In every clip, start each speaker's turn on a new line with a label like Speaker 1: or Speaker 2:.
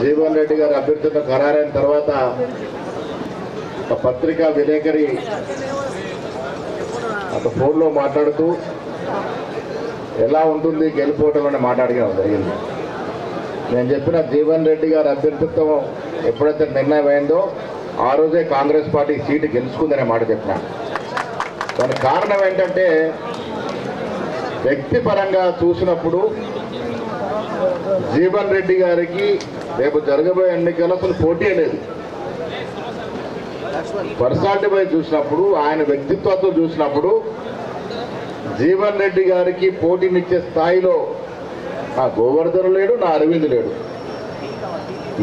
Speaker 1: జీవన్ రెడ్డి గారి అభ్యర్థితో ఖరారైన తర్వాత ఒక పత్రికా విలేకరి ఒక ఫోన్లో మాట్లాడుతూ ఎలా ఉంటుంది గెలిపోవటం అని మాట్లాడగా జరిగింది నేను చెప్పిన జీవన్ రెడ్డి గారి అభ్యర్థిత్వం ఎప్పుడైతే నిర్ణయం అయిందో ఆ రోజే కాంగ్రెస్ పార్టీ సీటు గెలుచుకుందనే మాట చెప్పిన. దానికి కారణం ఏంటంటే వ్యక్తిపరంగా చూసినప్పుడు జీవన్ రెడ్డి గారికి రేపు జరగబోయే ఎన్నికల్లో అసలు పోటీ లేదు పర్సనాలిటీపై చూసినప్పుడు ఆయన వ్యక్తిత్వంతో చూసినప్పుడు జీవన్ రెడ్డి గారికి పోటీనిచ్చే స్థాయిలో నా గోవర్ధన్ లేడు నా అరవింద్ లేడు.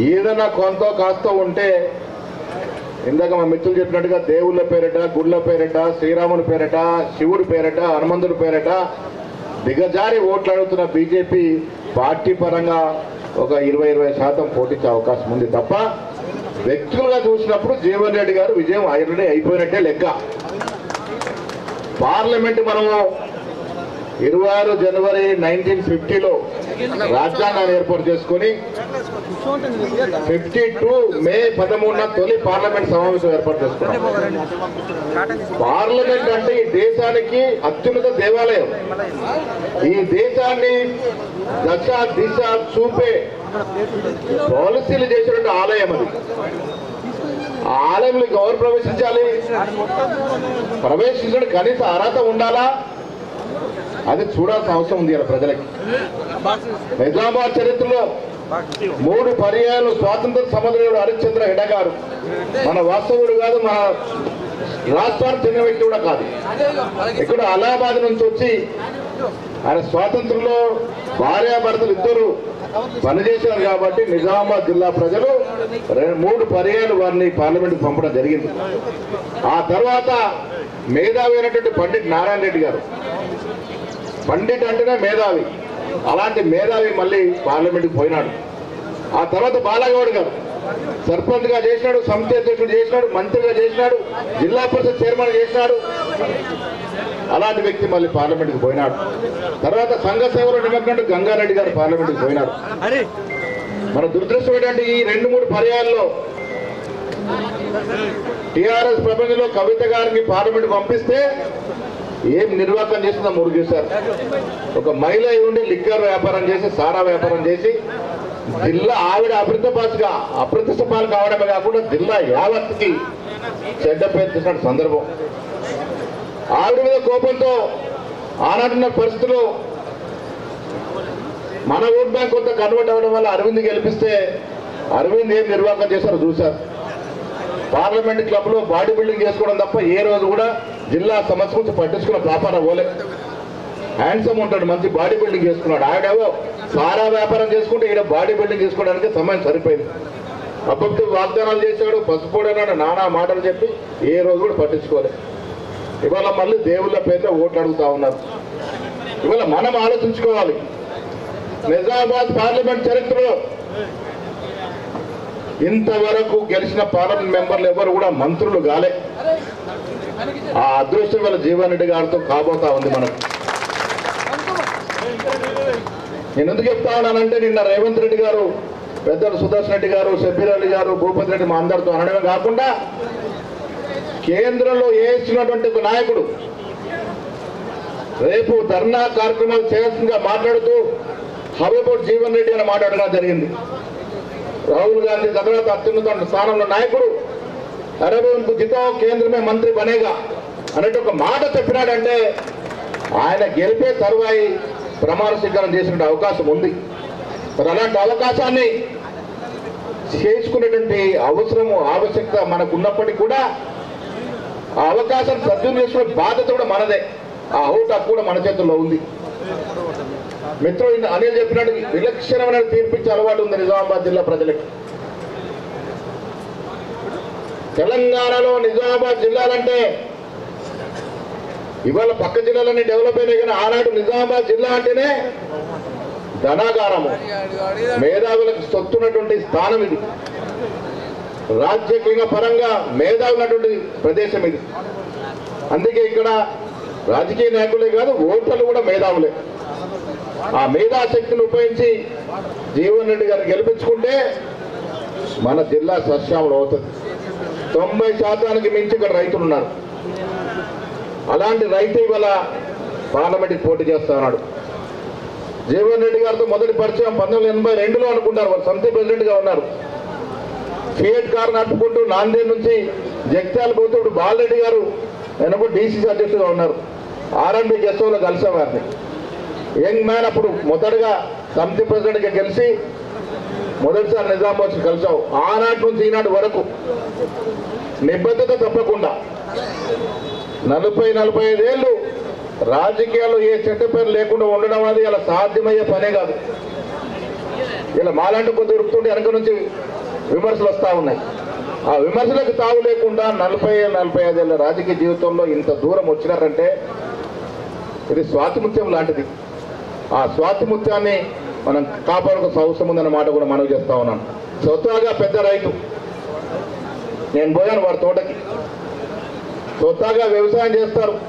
Speaker 1: ఏదైనా కొంత కాస్త ఉంటే ఇందాక మా మిత్రులు చెప్పినట్టుగా దేవుళ్ళ పేరట గుళ్ళ పేరట శ్రీరాముని పేరట శివుడి పేరట హనుమంతుడి పేరట దిగజారి ఓట్లు అడుగుతున్న బీజేపీ పార్టీ పరంగా ఒక ఇరవై ఇరవై శాతం పోటీచ్చే అవకాశం ఉంది తప్ప వ్యక్తులుగా చూసినప్పుడు జీవన్ రెడ్డి గారు విజయం ఆల్రెడీ అయిపోయినట్టే లెక్క. పార్లమెంట్ మనము ఇరవై ఆరు జనవరి నైన్టీన్ ఫిఫ్టీలో రాజ్యాంగాన్ని ఏర్పాటు చేసుకొని ఫిఫ్టీ టూ మే పదమూడున తొలి పార్లమెంట్ సమావేశం ఏర్పాటు చేసుకున్నాం. పార్లమెంట్ అంటే ఈ దేశానికి అత్యున్నత దేవాలయం. ఈ దేశాన్ని దశ దిశ చూపే పాలసీలు చేసినటువంటి ఆలయం అది. ఆ ఆలయంలోకి ఎవరు ప్రవేశించాలి? ప్రవేశించడం కనీస అర్హత ఉండాలా? అది చూడాల్సిన అవసరం ఉంది ఇలా ప్రజలకి. నిజామాబాద్ చరిత్రలో మూడు పర్యాయాలు స్వాతంత్ర సమరయోధుడు హరిశ్చంద్ర హెడ గారు మన వాస్తవుడు కాదు మన రాష్ట్రానికి చెందిన వ్యక్తి కూడా కాదు. ఇక్కడ అలహాబాద్ నుంచి వచ్చి ఆయన స్వాతంత్రంలో భార్యాభర్తలు ఇద్దరు పనిచేశారు కాబట్టి నిజామాబాద్ జిల్లా ప్రజలు రెండు మూడు పర్యాలు వారిని పార్లమెంట్కి పంపడం జరిగింది. ఆ తర్వాత మేధావి అయినటువంటి పండిట్ నారాయణ రెడ్డి గారు. పండిట్ అంటేనే మేధావి. అలాంటి మేధావి మళ్ళీ పార్లమెంట్కి పోయినాడు. ఆ తర్వాత బాలగౌడ్ గారు సర్పంచ్గా చేసినాడు సమితి అధ్యక్షుడు చేసినాడు మంత్రిగా చేసినాడు జిల్లా పరిషత్ చైర్మన్ చేసినాడు. అలాంటి వ్యక్తి మళ్ళీ పార్లమెంట్కి పోయినాడు. తర్వాత సంఘ సేవలు నిమగ్నం గంగారెడ్డి గారు పార్లమెంట్కి పోయినాడు మన దురదృష్టం ఏంటంటే ఈ రెండు మూడు పర్యాయాల్లో టిఆర్ఎస్ ప్రపంచంలో కవిత గారిని పార్లమెంట్ పంపిస్తే ఏం నిర్వాహకం చేసిందో మురుగు సార్. ఒక మహిళ అయి ఉండి లిక్కర్ వ్యాపారం చేసి సారా వ్యాపారం చేసి జిల్లా ఆవిడ అప్రతిపాసుగా అభివృద్ధి పాలు కావడమే కాకుండా జిల్లా యావత్కి చెడ్డ పేరు సందర్భం. ఆవిడ మీద కోపంతో ఆనాడున్న పరిస్థితులు మన ఓట్ బ్యాంక్ కొంత కన్వర్ట్ అవ్వడం వల్ల అరవింద్ గెలిపిస్తే అరవింద్ ఏం నిర్వాహకం చేశారో చూశారు. పార్లమెంట్ క్లబ్లో బాడీ బిల్డింగ్ చేసుకోవడం తప్ప ఏ రోజు కూడా జిల్లా సమస్య గురించి పట్టించుకున్న వ్యాపారం పోలే. హ్యాండ్సమ్ ఉంటాడు మంచి బాడీ బిల్డింగ్ చేసుకున్నాడు. ఆడేవో సారా వ్యాపారం చేసుకుంటే ఈడ బాడీ బిల్డింగ్ చేసుకోవడానికి సమయం సరిపోయింది. అప్పటికి వాగ్దానాలు చేశాడు పసుపోడన్నాడు నానా మాటలు చెప్పి ఏ రోజు కూడా పట్టించుకోలేదు ఇవాళ మళ్ళీ దేవుళ్ళ పేరుతో ఓట్లు అడుగుతా ఉన్నారు. ఇవాళ మనం ఆలోచించుకోవాలి. నిజామాబాద్ పార్లమెంట్ చరిత్రలో ఇంతవరకు గెలిచిన పార్లమెంట్ మెంబర్లు ఎవరు కూడా మంత్రులు కాలే. ఆ అదృష్టం వల్ల జీవన్ రెడ్డి గారితో కాబోతా ఉంది మనకు. నేను ఎందుకు చెప్తా ఉన్నానంటే నిన్న రేవంత్ రెడ్డి గారు పెద్దలు సుదర్శన్ రెడ్డి గారు షబ్బీర్ అలీ గారు భూపతి రెడ్డి మా అందరితో అనడమే కాకుండా కేంద్రంలో వేస్తున్నటువంటి ఒక నాయకుడు రేపు ధర్నా కార్యక్రమాలు చేస్తుందిగా మాట్లాడుతూ హబీబోట్ జీవన్ రెడ్డి అని మాట్లాడడం జరిగింది. రాహుల్ గాంధీ తర్వాత అత్యున్నత స్థానంలో నాయకుడు. అరవింద్ బుద్ధితో కేంద్రమే మంత్రి బనేగా అనేటు ఒక మాట చెప్పినాడంటే ఆయన గెలిపే తరువాయి ప్రమాణ స్వీకారం చేసిన అవకాశం ఉంది. మరి అలాంటి అవకాశాన్ని చేసుకునేటువంటి అవసరము ఆవశ్యకత మనకు ఉన్నప్పటికీ కూడా ఆ అవకాశం సద్వినియోగం చేసుకునే బాధ్యత కూడా మనదే. ఆ హోటా కూడా మన చేతుల్లో ఉంది. మిత్రులు అనిల్ చెప్పినట్టు విలక్షణమైన తీర్పిచ్చే అలవాటు ఉంది నిజామాబాద్ జిల్లా ప్రజలకు. తెలంగాణలో నిజామాబాద్ జిల్లాలంటే ఇవాళ పక్క జిల్లాలన్నీ డెవలప్ అయినాయి కానీ ఆనాడు నిజామాబాద్ జిల్లా అంటేనే ధనాగారము. మేధావులకు సొత్తున్నటువంటి స్థానం ఇది. రాజకీయ పరంగా మేధావులటువంటి ప్రదేశం ఇది. అందుకే ఇక్కడ రాజకీయ నాయకులే కాదు ఓటర్లు కూడా మేధావులే. ఆ మేధాశక్తిని ఉపయోగించి జీవన్ రెడ్డి గారిని గెలిపించుకుంటే మన జిల్లా సస్యాములు అవుతుంది. తొంభై శాతానికి మించి ఇక్కడ రైతులు ఉన్నారు. అలాంటి రైతు ఇవాళ పార్లమెంట్కి పోటీ చేస్తా ఉన్నాడు. జీవన్ రెడ్డి గారితో మొదటి పరిచయం పంతొమ్మిది వందల ఎనభై రెండులో అనుకుంటారు. వారు సమితి ప్రెసిడెంట్గా ఉన్నారు. ఫియట్ కార్ నడుపుకుంటూ నాందేడ్ నుంచి జగిత్యాల పోతే ఇప్పుడు బాలరెడ్డి గారు వెనక డీసీసీ అధ్యక్షుడుగా ఉన్నారు. ఆర్ఎండి గెస్ట్లో కలిసాం వారిని. యంగ్ మ్యాన్ అప్పుడు మొదటగా సమితి ప్రెసిడెంట్గా గెలిచి మొదటిసారి నిజామాబాద్ కలిసావు. ఆనాటి నుంచి ఈనాటి వరకు నిబద్ధత తప్పకుండా నలభై నలభై ఐదేళ్ళు రాజకీయాల్లో ఏ చెట్టు పేరు లేకుండా ఉండడం అనేది ఇలా సాధ్యమయ్యే పనే కాదు. ఇలా మాలాంటి కొద్ది ఉరుకుతుంటే వెనక నుంచి విమర్శలు వస్తూ ఉన్నాయి. ఆ విమర్శలకు తావు లేకుండా నలభై నలభై ఐదేళ్ళ రాజకీయ జీవితంలో ఇంత దూరం వచ్చినారంటే ఇది స్వాతంత్ర్యం లాంటిది. ఆ స్వాతిముత్యాన్ని మనం కాపాడుకోవాల్సిన అవసరం ఉందన్న మాట కూడా మనవి చేస్తా ఉన్నాను స్వతహాగా పెద్ద రైతు. నేను పోయాను వారి తోటకి. స్వతహాగా వ్యవసాయం చేస్తారు.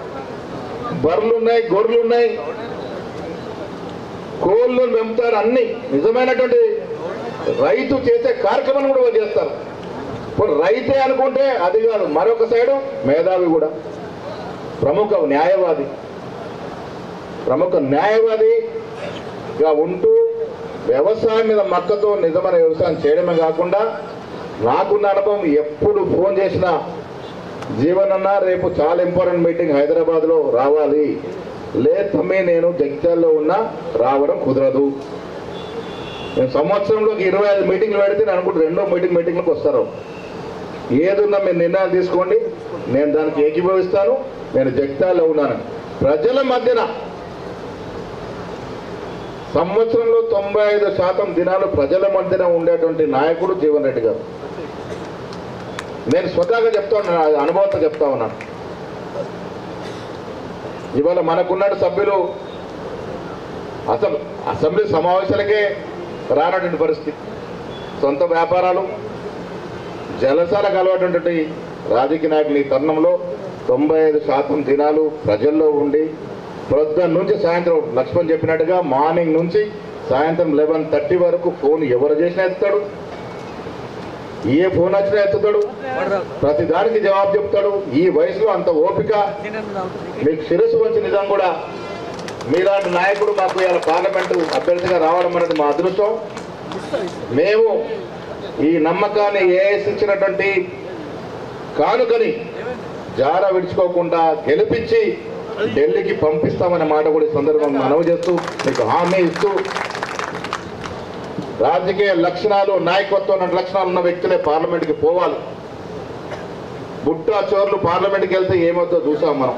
Speaker 1: బర్రెలు ఉన్నాయి గొర్రెలు ఉన్నాయి కోళ్ళు పెంపుతారు అన్ని. నిజమైనటువంటి రైతు చేసే కార్యక్రమం కూడా చేస్తారు. ఇప్పుడు రైతే అనుకుంటే అది కాదు. మరొక సైడు మేధావి కూడా. ప్రముఖ న్యాయవాది. ప్రముఖ న్యాయవాదిగా ఉంటూ వ్యవసాయం మీద మక్కతో నిజమైన వ్యవసాయం చేయడమే కాకుండా నాకున్న అనుభవం ఎప్పుడు ఫోన్ చేసినా జీవనన్న రేపు చాలా ఇంపార్టెంట్ మీటింగ్ హైదరాబాద్లో రావాలి. లే తమ్మి నేను జగిత్యాల్లో ఉన్నా రావడం కుదరదు. నేను సంవత్సరంలో ఇరవై ఐదు మీటింగ్లు పెడితే నేను అనుకుంటే రెండో మీటింగ్ మీటింగ్లకు వస్తారు. ఏదున్నా మీరు నిర్ణయాలు తీసుకోండి. నేను దానికి ఏకీభవిస్తాను. నేను జగిత్యాల్లో ఉన్నాను. ప్రజల మధ్యన సంవత్సరంలో తొంభై ఐదు శాతం దినాలు ప్రజల మధ్యన ఉండేటువంటి నాయకుడు జీవన్ రెడ్డి గారు. నేను స్వతహాగా చెప్తా ఉన్నాను అనుభవంతో చెప్తా ఉన్నాను ఇవాళ మనకున్న సభ్యులు. అసలు అసెంబ్లీ సమావేశాలకే రానటువంటి పరిస్థితి. సొంత వ్యాపారాలు జలసాలకు అలవాటువంటి రాజకీయ నాయకులు ఈ తరుణంలో తొంభై ఐదు శాతం దినాలు ప్రజల్లో ఉండి ప్రొద్దున నుంచి సాయంత్రం లక్ష్మణ్ చెప్పినట్టుగా మార్నింగ్ నుంచి సాయంత్రం లెవెన్ థర్టీ వరకు ఫోన్ ఎవరు చేసినా ఎత్తుతాడు. ఏ ఫోన్ వచ్చినా ఎత్తుతాడు. ప్రతి దానికి జవాబు చెప్తాడు. ఈ వయసులో అంత ఓపిక మీకు శిరస్సు వచ్చిన నిజం కూడా. మీలాంటి నాయకుడు మాకు ఇవాళ పార్లమెంటు అభ్యర్థిగా రావడం అనేది మా అదృష్టం. మేము ఈ నమ్మకాన్ని ఏఎస్ ఇచ్చినటువంటి కానుకని జార విడుచుకోకుండా గెలిపించి ఢిల్లీకి పంపిస్తామనే మాట కూడా ఈ సందర్భంగా మనవి చేస్తూ మీకు హామీ ఇస్తూ రాజకీయ లక్షణాలు నాయకత్వం లక్షణాలు ఉన్న వ్యక్తులే పార్లమెంట్కి పోవాలి. బుట్టా చోర్లు పార్లమెంట్కి వెళ్తే ఏమవుతుందో చూసాం మనం.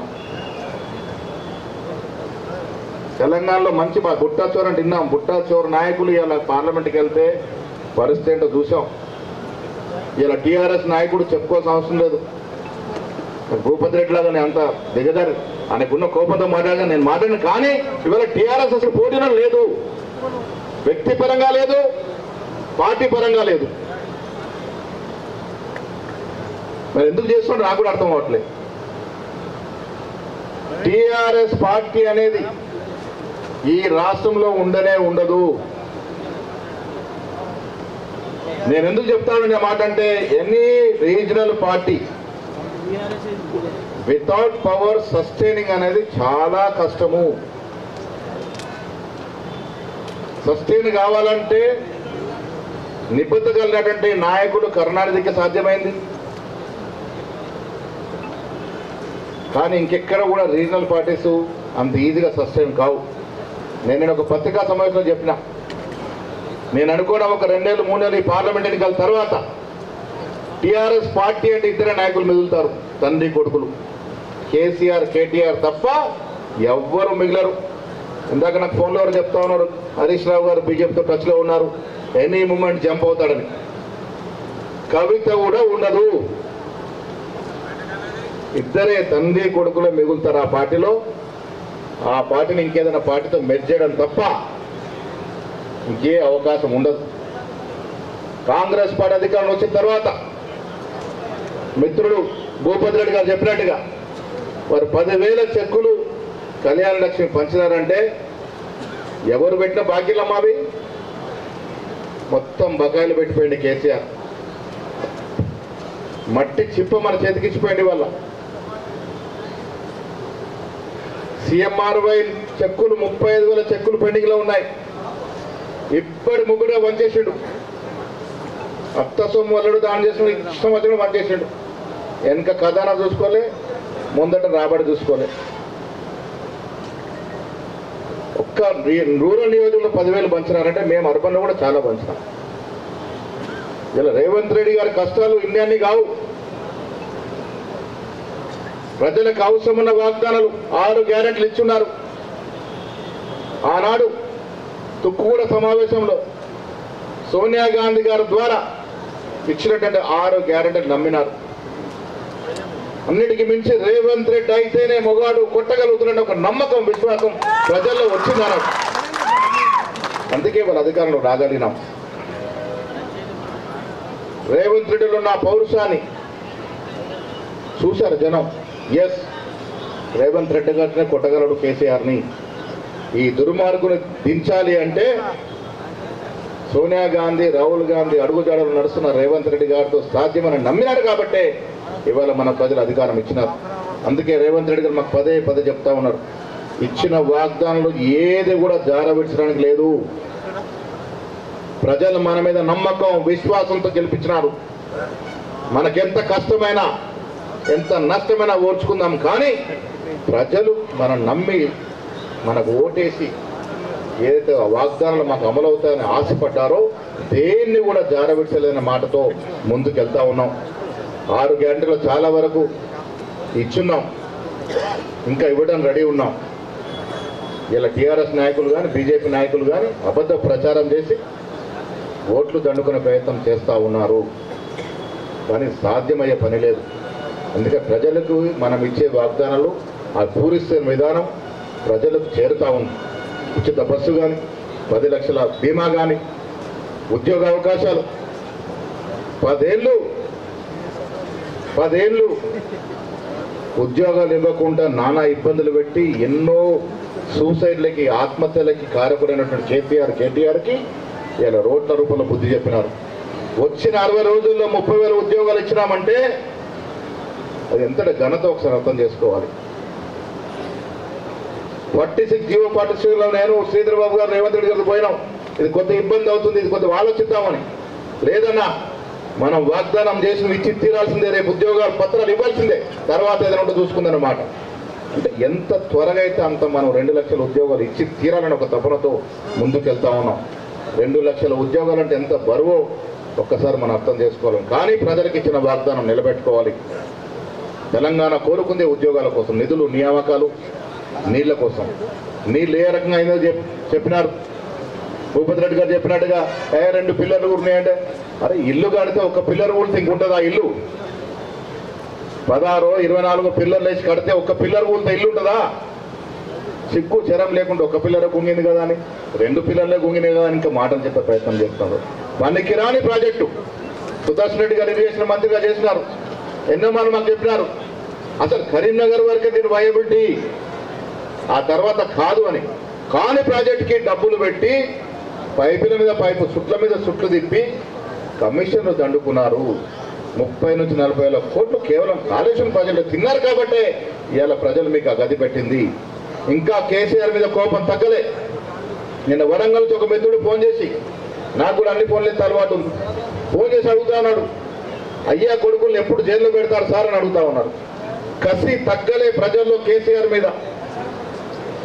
Speaker 1: తెలంగాణలో మంచి బుట్టా చోర్ అంటే విన్నాం. బుట్టా చోర్ నాయకులు ఇలా పార్లమెంట్కి వెళ్తే పరిస్థితి ఏంటో చూసాం. ఇలా టీఆర్ఎస్ నాయకుడు చెప్పుకోవాల్సిన అవసరం లేదు. భూపతి రెడ్డి లాగానే అంత దిగదారు ఆయనకున్న కోపంతో మాట్లాడగా నేను మాట్లాడిన కానీ ఇవాళ టీఆర్ఎస్ అసలు పోటీలో లేదు. వ్యక్తిపరంగా లేదు పార్టీ పరంగా లేదు. మరి ఎందుకు చేస్తుంటే నాకు కూడా అర్థం అవ్వట్లేదు టిఆర్ఎస్ పార్టీ అనేది ఈ రాష్ట్రంలో ఉండనే ఉండదు. నేను ఎందుకు చెప్తాను మాట అంటే any regional party without power sustaining అనేది చాలా కష్టము. సస్టైన్ కావాలంటే నిబద్ధత కలిగినటువంటి నాయకుడు కరుణానిధికి సాధ్యమైంది. కానీ ఇంకెక్కడ కూడా రీజనల్ పార్టీస్ అంత ఈజీగా సస్టైన్ కావు. నేను నేను ఒక పత్రికా సమావేశంలో చెప్పిన. నేను అనుకోవడం ఒక రెండేళ్ళు మూడేళ్ళు ఈ పార్లమెంట్ ఎన్నికల తర్వాత టిఆర్ఎస్ పార్టీ అంటే ఇద్దరే నాయకులు మిగులుతారు తండ్రి కొడుకులు. కేసీఆర్ కేటీఆర్ తప్ప ఎవ్వరు మిగిలరు. ఇందాక నాకు ఫోన్లో ఎవరు చెప్తా ఉన్నారు? హరీష్ రావు గారు బీజేపీతో టచ్లో ఉన్నారు. ఎనీ మూమెంట్ జంప్ అవుతాడని. కవిత కూడా ఉండదు. ఇద్దరే తండ్రి కొడుకులు మిగులుతారు ఆ పార్టీలో. ఆ పార్టీని ఇంకేదైనా పార్టీతో మెర్జ్ చేయడం తప్ప ఇంకే అవకాశం ఉండదు. కాంగ్రెస్ పార్టీ అధికారం వచ్చిన తర్వాత మిత్రుడు భూపతి రెడ్డి గారు చెప్పినట్టుగా వారు పదివేల చెక్కులు కళ్యాణ లక్ష్మి పంచినారంటే ఎవరు పెట్టిన బాకీలమ్మా అవి మొత్తం బకాయిలు పెట్టిపోయింది కేసీఆర్. మట్టి చిప్ప మన చేతికిచ్చిపోయింది వాళ్ళ సిఎంఆర్వై చెక్కులు ముప్పై ఐదు వేల చెక్కులు పెండింగ్లో ఉన్నాయి. ఇప్పటి ముగ్గురే వంచేసిండు అత్త సొమ్ము వల్లడు దాని చేసిన ఇష్టం వచ్చిన వంచేసిండు వెనక ఖజానా చూసుకోలే ముందట రాబడి చూసుకోలే ఒక్క రూరల్ నియోజకవర్గంలో పదివేలు పంచినారంటే మేము అర్బన్లో కూడా చాలా పంచినాం. ఇలా రేవంత్ రెడ్డి గారి కష్టాలు ఇన్ని కావు. ప్రజలకు అవసరమున్న వాగ్దానాలు ఆరు గ్యారెంట్లు ఇచ్చున్నారు. ఆనాడు తుక్కుగూడ సమావేశంలో సోనియా గాంధీ గారి ద్వారా ఇచ్చినటువంటి ఆరు గ్యారెంటీలు నమ్మినారు. అన్నిటికీ మించి రేవంత్ రెడ్డి అయితేనే మొగాడు కొట్టగలుగుతున్న ఒక నమ్మకం విశ్వాసం ప్రజల్లో వచ్చిందన్నాడు అందుకే వాళ్ళ అధికారంలో రాగలిగినాం. రేవంత్ రెడ్డిలో ఉన్న పౌరుషాన్ని చూశారు జనం. ఎస్ రేవంత్ రెడ్డి గారినే కొట్టగలడు కేసీఆర్ని. ఈ దుర్మార్గుని దించాలి అంటే సోనియా గాంధీ రాహుల్ గాంధీ అడుగుజాడలు నడుస్తున్న రేవంత్ రెడ్డి గారితో సాధ్యమని నమ్మినాడు కాబట్టే ఇవాళ మన ప్రజలు అధికారం ఇచ్చినారు. అందుకే రేవంత్ రెడ్డి గారు మాకు పదే పదే చెప్తా ఉన్నారు. ఇచ్చిన వాగ్దానాలు ఏది కూడా జారబెట్టడానికి లేదు. ప్రజలు మన మీద నమ్మకం విశ్వాసంతో గెలిపించినారు. మనకెంత కష్టమైనా ఎంత నష్టమైనా ఓర్చుకుందాం కానీ ప్రజలు మనం నమ్మి మనకు ఓటేసి ఏదైతే ఆ వాగ్దానాలు మాకు అమలవుతాయని ఆశపడ్డారో దేన్ని కూడా జారబెట్టలేని మాటతో ముందుకెళ్తా ఉన్నాం. ఆరు గంటలు చాలా వరకు ఇచ్చున్నాం. ఇంకా ఇవ్వడం రెడీ ఉన్నాం. ఇలా టీఆర్ఎస్ నాయకులు కానీ బీజేపీ నాయకులు కానీ అబద్ధ ప్రచారం చేసి ఓట్లు దండుకునే ప్రయత్నం చేస్తూ ఉన్నారు. కానీ సాధ్యమయ్యే పని లేదు. అందుకే ప్రజలకు మనం ఇచ్చే వాగ్దానాలు ఆ పూరిస్తున్న విధానం ప్రజలకు చేరుతా ఉంది. ఉచిత బస్సు కానీ పది లక్షల బీమా కానీ ఉద్యోగ అవకాశాలు పదేళ్ళు పదేళ్ళు ఉద్యోగాలు ఇవ్వకుండా నానా ఇబ్బందులు పెట్టి ఎన్నో సూసైడ్లకి ఆత్మహత్యలకి కారకుడైనటువంటి కేటీఆర్ కేటీఆర్కి ఇలా రోడ్ల రూపంలో బుద్ధి చెప్పినారు. వచ్చిన అరవై రోజుల్లో ముప్పై వేల ఉద్యోగాలు ఇచ్చినామంటే అది ఎంతటి ఘనత ఒకసారి అర్థం చేసుకోవాలి. ఫార్టీ సిక్స్ జీవో ఫార్టీ నేను శ్రీధర్ బాబు గారు రేవంత్ రెడ్డి గారికి పోయినాం. ఇది కొంత ఇబ్బంది అవుతుంది ఇది కొంత ఆలోచిద్దామని. లేదన్నా మనం వాగ్దానం చేసి ఇచ్చి తీరాల్సిందే రేపు ఉద్యోగాలు పత్రాలు ఇవ్వాల్సిందే. తర్వాత ఏదైనా ఉంటే చూసుకుందన్నమాట. అంటే ఎంత త్వరగా అయితే అంత మనం రెండు లక్షల ఉద్యోగాలు ఇచ్చి తీరాలని ఒక తపనతో ముందుకెళ్తా ఉన్నాం. రెండు లక్షల ఉద్యోగాలు అంటే ఎంత బరువో ఒక్కసారి మనం అర్థం చేసుకోవాలి. కానీ ప్రజలకు ఇచ్చిన వాగ్దానం నిలబెట్టుకోవాలి. తెలంగాణ కోరుకుందే ఉద్యోగాల కోసం నిధులు నియామకాలు నీళ్ళ కోసం. నీళ్ళు ఏ రకంగా అయిందో చెప్ చెప్పినారు. భూపతి రెడ్డి గారు చెప్పినట్టుగా ఏ రెండు పిల్లర్లు ఉన్నాయంటే అరే ఇల్లు కడితే ఒక పిల్లర్ కూలితే ఇంకుంటుందా ఇల్లు? పదహారు ఇరవై నాలుగు పిల్లర్లు వేసి కడితే ఒక పిల్లర్ కూలితే ఇల్లు ఉంటుందా? సిగ్గు చరం లేకుండా ఒక పిల్లరే గుంగింది కదా అని. రెండు పిల్లర్లే గుంగినాయి కదా అని ఇంకా మాటలు చెప్పే ప్రయత్నం చేస్తున్నారు. పనికిరాని ప్రాజెక్టు. సుదర్శన్ రెడ్డి గారు ఇరిగేషన్ మంత్రిగా చేసినారు. ఎన్నో మనం మాకు చెప్పినారు. అసలు కరీంనగర్ వరకే దీని వయబిలిటీ ఆ తర్వాత కాదు అని. కాని ప్రాజెక్టుకి డబ్బులు పెట్టి పైపుల మీద పైపు సుట్ల మీద సుట్లు తిప్పి కమిషన్లు దండుకున్నారు. ముప్పై నుంచి నలభై వేల కోట్లు కేవలం కాళేశ్వరం ప్రజలు తిన్నారు కాబట్టే ఇవాళ ప్రజలు మీకు ఆ గది పెట్టింది. ఇంకా కేసీఆర్ మీద కోపం తగ్గలే. నిన్న వరంగల్ నుంచి ఒక మిత్రుడు ఫోన్ చేసి నాకు కూడా అన్ని ఫోన్లు అలవాటు ఉంది. ఫోన్ చేసి అడుగుతా ఉన్నాడు అయ్యా కొడుకుల్ని ఎప్పుడు జైల్లో పెడతారు సార్? అని అడుగుతా ఉన్నారు. కసి తగ్గలే ప్రజల్లో కేసీఆర్ మీద.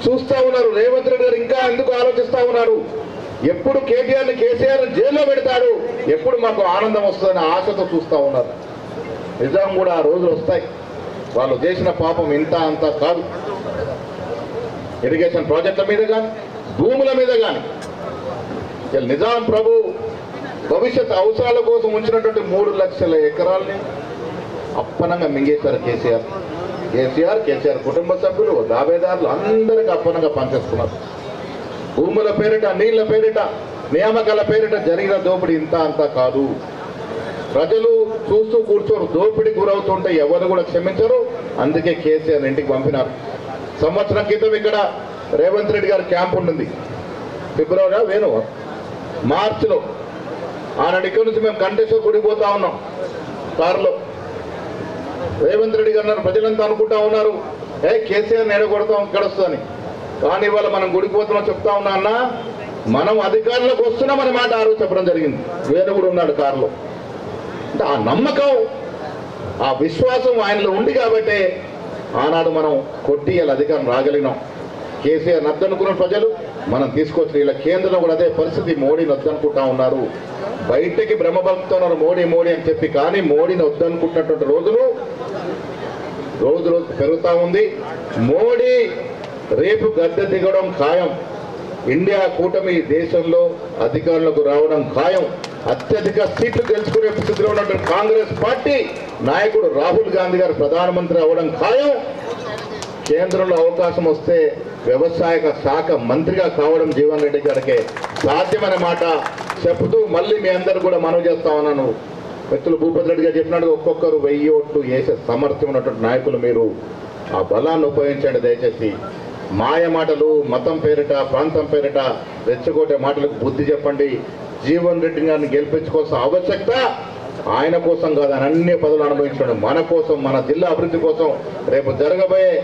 Speaker 1: చూస్తా ఉన్నారు. రేవంత్ రెడ్డి గారు ఇంకా ఎందుకు ఆలోచిస్తా ఉన్నారు? ఎప్పుడు కేటీఆర్ని కేసీఆర్ జైల్లో పెడతాడు? ఎప్పుడు మాకు ఆనందం వస్తుందని ఆశతో చూస్తా ఉన్నారు. నిజాం కూడా ఆ రోజులు వస్తాయి. వాళ్ళు చేసిన పాపం ఇంత అంత కాదు. ఇరిగేషన్ ప్రాజెక్టుల మీద కానీ భూముల మీద కానీ నిజాం ప్రభు భవిష్యత్ అవసరాల కోసం ఉంచినటువంటి మూడు లక్షల ఎకరాల్ని అప్పనంగా మింగేశారు కేసీఆర్. కేసీఆర్ కేసీఆర్ కుటుంబ సభ్యులు దావేదారులు అందరికీ అప్పనంగా పనిచేస్తున్నారు. భూముల పేరిట నీళ్ళ పేరిట నియామకాల పేరిట జరిగిన దోపిడీ ఇంత అంత కాదు. ప్రజలు చూస్తూ కూర్చోరు దోపిడీ గురవుతుంటే ఎవరు కూడా క్షమించరు. అందుకే కేసీఆర్ ఇంటికి పంపినారు. సంవత్సరం క్రితం ఇక్కడ రేవంత్ రెడ్డి గారి క్యాంప్ ఉంటుంది ఫిబ్రవరి వేణు మార్చిలో. ఆనాడు ఇక్కడి నుంచి మేము కంటేశ్వర్ గుడికి ఉన్నాం కారులో. రేవంత్ రెడ్డి గారు ప్రజలంతా అనుకుంటా ఉన్నారు. ఏ కేసీఆర్ నేడగొడతాం ఇక్కడ వస్తుందని కానీ ఇవాళ మనం గుడికి పోతున్నాం చెప్తా ఉన్నా అన్న మనం అధికారంలోకి అనే మాట ఆ రోజు చెప్పడం జరిగింది. వేరే కూడా ఉన్నాడు కారులో. అంటే ఆ నమ్మకం ఆ విశ్వాసం ఆయనలో ఉంది కాబట్టే ఆనాడు మనం కొట్టి అధికారం రాగలిగినాం. కేసీఆర్ నద్దనుకున్న ప్రజలు మనం తీసుకొచ్చిన ఇలా కేంద్రంలో కూడా అదే పరిస్థితి. మోడీని వద్దనుకుంటా ఉన్నారు. బయటకి భ్రమపడుతూ ఉన్నారు. మోడీ మోడీ అని చెప్పి కానీ మోడీని వద్దనుకుంటున్నటువంటి రోజులు రోజు రోజు పెరుగుతూ ఉంది. మోడీ రేపు గద్దె దిగడం ఖాయం. ఇండియా కూటమి దేశంలో అధికారులకు రావడం ఖాయం. అత్యధిక సీట్లు గెలుచుకునే స్థితిలో ఉన్నటువంటి కాంగ్రెస్ పార్టీ నాయకుడు రాహుల్ గాంధీ గారు ప్రధానమంత్రి అవ్వడం ఖాయం. కేంద్రంలో అవకాశం వస్తే వ్యవసాయ శాఖ మంత్రిగా కావడం జీవన్ రెడ్డి గారికి సాధ్యమనే మాట చెబుతూ మళ్ళీ మీ అందరు కూడా మనవి చేస్తా ఉన్నాను. వ్యక్తులు భూపతి రెడ్డి గారు చెప్పినట్టుగా ఒక్కొక్కరు వెయ్యి ఓట్లు వేసే సామర్థ్యం ఉన్నటువంటి నాయకులు మీరు. ఆ బలాన్ని ఉపయోగించండి దయచేసి. మాయ మాటలు మతం పేరిట ప్రాంతం పేరిట రెచ్చగొట్టే మాటలకు బుద్ధి చెప్పండి. జీవన్ రెడ్డి గారిని గెలిపించుకోవాల్సిన ఆవశ్యకత ఆయన కోసం కాదు ఆయన అన్ని పదవులు అనుభవించడం. మన కోసం మన జిల్లా అభివృద్ధి కోసం రేపు జరగబోయే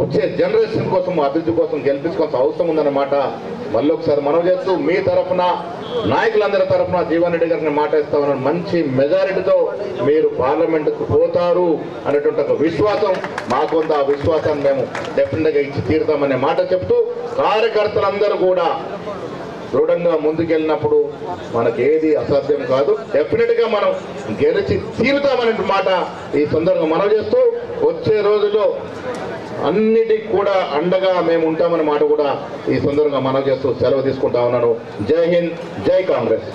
Speaker 1: వచ్చే జనరేషన్ కోసం అభివృద్ధి కోసం గెలిపించుకోవాల్సిన అవసరం ఉందన్నమాట. మళ్ళీ ఒకసారి మనం చేస్తూ మీ తరఫున నాయకులందరి తరఫున జీవన్ రెడ్డి గారిని మాట ఇస్తామని మంచి మెజారిటీతో మీరు పార్లమెంటుకు పోతారు అనేటువంటి ఒక విశ్వాసం మాకుంది ఆ విశ్వాసాన్ని మేము డెఫినెట్గా ఇచ్చి తీరుతామనే మాట చెప్తూ కార్యకర్తలందరూ కూడా దృఢంగా ముందుకెళ్ళినప్పుడు మనకి ఏది అసాధ్యం కాదు. డెఫినెట్గా మనం గెలిచి తీరుతామనే మాట ఈ సందర్భంగా మనం చేస్తూ వచ్చే రోజుల్లో అన్నిటికి కూడా అండగా మేము ఉంటామనే మాట కూడా ఈ సందర్భంగా మనం చేస్తూ సెలవు తీసుకుంటా ఉన్నాను. జై హింద్ జై కాంగ్రెస్.